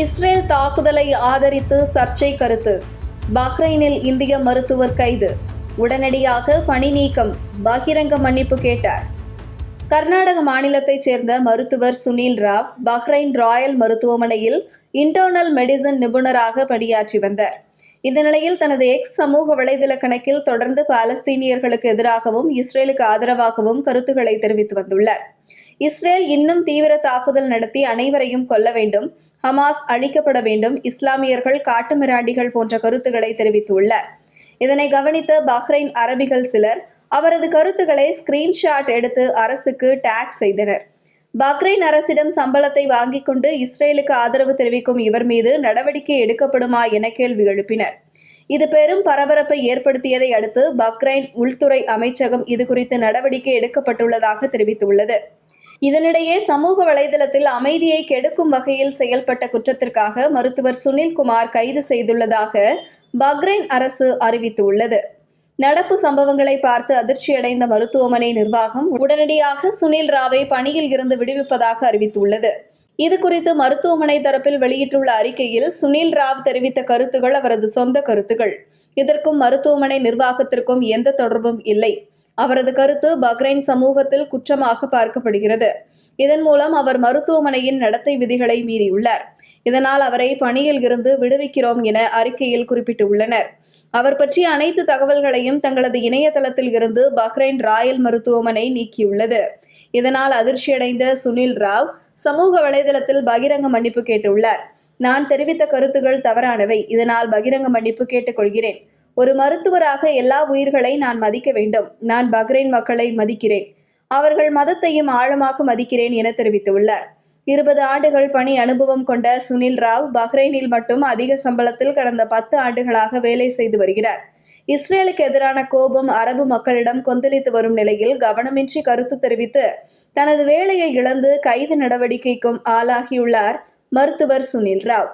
Israel தாக்குதலை ஆதரித்து சர்ச்சை கருத்து. பஹ்ரைனில் இந்திய மருத்துவர் கைது. உடனடியாக பணி நீக்கம் பகிரங்க மன்னிப்பு கேட்டார். கர்நாடக மாநிலத்தைச் சேர்ந்த மருத்துவர் சுனில் ராவ் பஹ்ரைன் ராயல் மருத்துவமனையில் இன்டர்னல் மெடிசன் நிபுணராக பணியாற்றி வந்தார். இந்த நிலையில் தனது எக்ஸ் சமூக வலைதள கணக்கில் தொடர்ந்து பாலஸ்தீனியர்களுக்கு எதிராகவும் இஸ்ரேலுக்கு ஆதரவாகவும் கருத்துக்களை தெரிவித்து வந்துள்ளார். இஸ்ரேல் இன்னும் தீவிர தாக்குதல் நடத்தி அனைவரையும் கொல்ல வேண்டும். ஹமாஸ் அழிக்கப்பட வேண்டும். இஸ்லாமியர்கள் காட்டுமிராண்டிகள் போன்ற கருத்துக்களை தெரிவித்துள்ளார் இதனை கவனித்த பஹ்ரைன் அரபிகள் சிலர் அவரது கருத்துக்களை ஸ்கிரீன்ஷாட் எடுத்து அரசுக்கு டேக் செய்தனர். பஹ்ரைன் அரசிடம் சம்பளத்தை வாங்கிக் கொண்டு இஸ்ரேலுக்கு ஆதரவு தெரிவிக்கும் இவர் மீது நடவடிக்கை எடுக்கப்படுமா என கேள்வி எழுப்பினர். இது பெரும் பரபரப்பை ஏற்படுத்தியதை அடுத்து பஹ்ரைன் உள்துறை அமைச்சகம் இது குறித்து நடவடிக்கை எடுக்கப்பட்டுள்ளதாக தெரிவித்துள்ளது. இதனிடையே சமூக வலைதளத்தில் அமைதியை கெடுக்கும் வகையில் செயல்பட்ட குற்றத்திற்காக மருத்துவர் சுனில் குமார் கைது செய்துள்ளதாக பக்ரைன் அரசு அறிவித்துள்ளது. நடப்பு சம்பவங்களை பார்த்து அதிர்ச்சியடைந்த மருத்துவமனை நிர்வாகம் உடனடியாக சுனில் ராவை பணியில் இருந்து விடுவிப்பதாக அறிவித்துள்ளது. இது குறித்து மருத்துவமனை தரப்பில் வெளியிட்டுள்ள அறிக்கையில் சுனில் ராவ் தெரிவித்த கருத்துகள் அவரது சொந்த கருத்துகள். இதற்கும் மருத்துவமனை நிர்வாகத்திற்கும் எந்த தொடர்பும் இல்லை. அவரது கருத்து பக்ரைன் சமூகத்தில் குற்றமாக பார்க்கப்படுகிறது. இதன் மூலம் அவர் மருத்துவமனையின் நடத்தை விதிகளை மீறியுள்ளார். இதனால் அவரை பணியில் இருந்து விடுவிக்கிறோம் என அறிக்கையில் குறிப்பிட்டுள்ளனர். அவர் பற்றிய அனைத்து தகவல்களையும் தங்களது இணையதளத்தில் இருந்து பஹ்ரைன் ராயல் மருத்துவமனை நீக்கியுள்ளது. இதனால் அதிர்ச்சியடைந்த சுனில் ராவ் சமூக வலைதளத்தில் பகிரங்க மன்னிப்பு கேட்டுள்ளார். நான் தெரிவித்த கருத்துகள் தவறானவை. இதனால் பகிரங்க மன்னிப்பு கேட்டுக்கொள்கிறேன். ஒரு மருத்துவராக எல்லா உயிர்களை நான் மதிக்க வேண்டும். நான் பக்ரைன் மக்களை மதிக்கிறேன். அவர்கள் மதத்தையும் ஆழமாக மதிக்கிறேன் என தெரிவித்துள்ளார். இருபது ஆண்டுகள் பணி அனுபவம் கொண்ட சுனில் ராவ் பஹ்ரைனில் மட்டும் அதிக சம்பளத்தில் கடந்த பத்து ஆண்டுகளாக வேலை செய்து வருகிறார். இஸ்ரேலுக்கு எதிரான கோபம் அரபு மக்களிடம் கொந்தளித்து வரும் நிலையில் கவனமின்றி கருத்து தெரிவித்து தனது வேலையை இழந்து கைது நடவடிக்கைக்கும் ஆளாகியுள்ளார் மருத்துவர் சுனில் ராவ்.